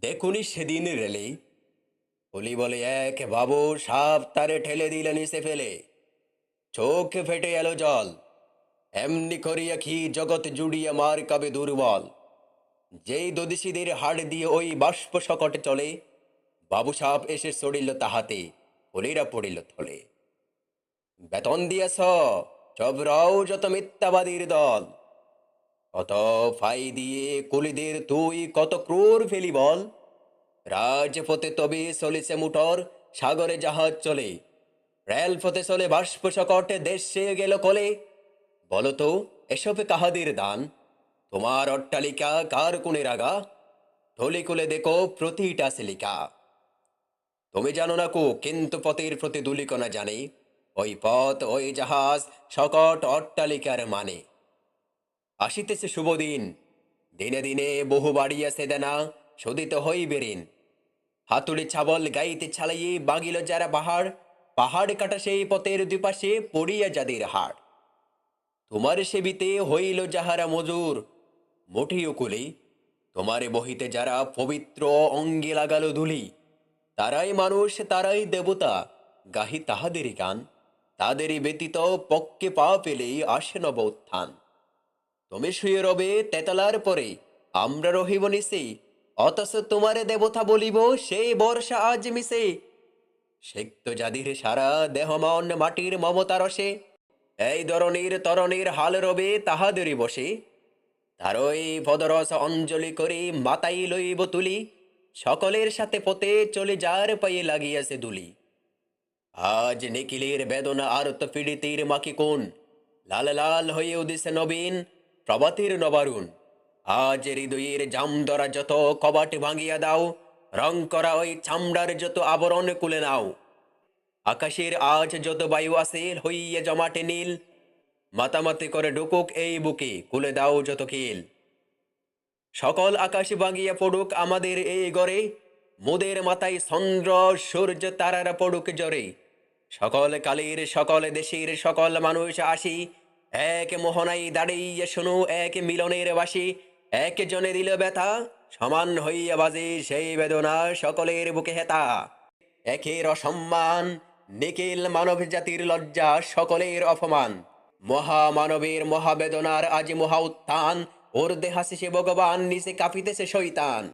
দেখুনি সেদিন রেলে হলি বলে, এক বাবু, সাপ তারে ঠেলে দিলে নিচে ফেলে। চোখ ফেটে এলো জল। এমনি করিয়া কি জগৎ জুড়িয়া মার কবে দুর্বল। যেই দদিসীদের হাড় দিয়ে ওই বাষ্প সকটে চলে, বাবু সাপ এসে চড়িল তাহাতে হলিরা পড়িল থলে। বেতন দিয়াছ, চবরাও যত মিথ্যাবাদীর দল। কত ফাই দিয়ে কলিদের তুই কত ক্রোর ফেলি বল। রাজপথে তবে চলেছে মুটর, সাগরে জাহাজ চলে। রেলপথে চলে বাষ্প সকটে, দেশে গেল কলে। বলতো এসবে কাহাদের দান? তোমার অট্টালিকা কার কোণে রাগা? ঢলি কুলে দেখো প্রতিটা সিলিকা। তুমি জানো না কো, কিন্তু পথের প্রতি দুলিকণা জানে। ওই পথ, ওই জাহাজ, সকট অট্টালিকার মানে। আসিতেছে শুভদিন। দিনে দিনে বহু বাড়িয়াছে দেনা শোধিত হইবে ঋণ হাতুড়ি ছাবল গাইতে ছালাইয়ে বাগিল যারা পাহাড় পাহাড় কাটা সেই পথের দুপাশে পড়িয়া যাদের হাড়। তোমার সেবিতে হইল যাহারা মজুর মোটেও কুলি তোমারে বহিতে যারা পবিত্র অঙ্গে লাগালো ধুলি, তারাই মানুষ, তারাই দেবতা, গাহি তাহাদেরই গান। তাদেরই ব্যতীত পক্ষে পা পেলেই আসে নব উত্থান। তুমি শুয়ে রবে তেতলার পরে। আমরা রহিব নিশে অথচ তোমারে দেবতা বলিব সেই বর্ষা আজ মিশে। সেক্ত জাদির সারা দেহ মন মাটির মমতা রসে। এই ধরনের তরণের হাল রবে তাহাদেরই বসে। তারই ভদরস অঞ্জলি করে মাতাই লইব তুলি। সকলের সাথে পথে চলে যার পায়ে লাগিয়াছে দুলি। আজ নিখিলের বেদনা আর তো পীড়িতের মাকি কোন? লাল লাল হয়ে উদিছে নবীন। প্রভাতের নবারুণ। আজ হৃদয়ের জামদরা যত কবাট ভাঙিয়া দাও, রং করা ওই চামড়ার যত আবরণ কুলে নাও। আকাশের আজ যত বায়ু আসে হইয়া জমাটে নীল। মাতামাতি করে ডুকুক এই বুকে, কুলে দাও যত কিল সকল আকাশ ভাঙিয়া পড়ুক আমাদের এই গড়ে, মোদের মাথায় চন্দ্র, সূর্য, তারারা পড়ুক জরে। সকল কালের, সকল দেশের সকল মানুষ আসি এক মোহনাই দাঁড়িয়ে শুনু, এক মিলনের বাসি। এক জনে দিল ব্যথা, সমান হইয়া বাজে সেই বেদনা সকলের বুকে হেতা। একের অসম্মান, নিখিল মানব জাতির লজ্জা সকলের অপমান। মহামানবের মহাবেদনার আজ মহা উত্থান, ওর দেহাসে সে ভগবান, নিচে কাঁপিতেছে শৈতান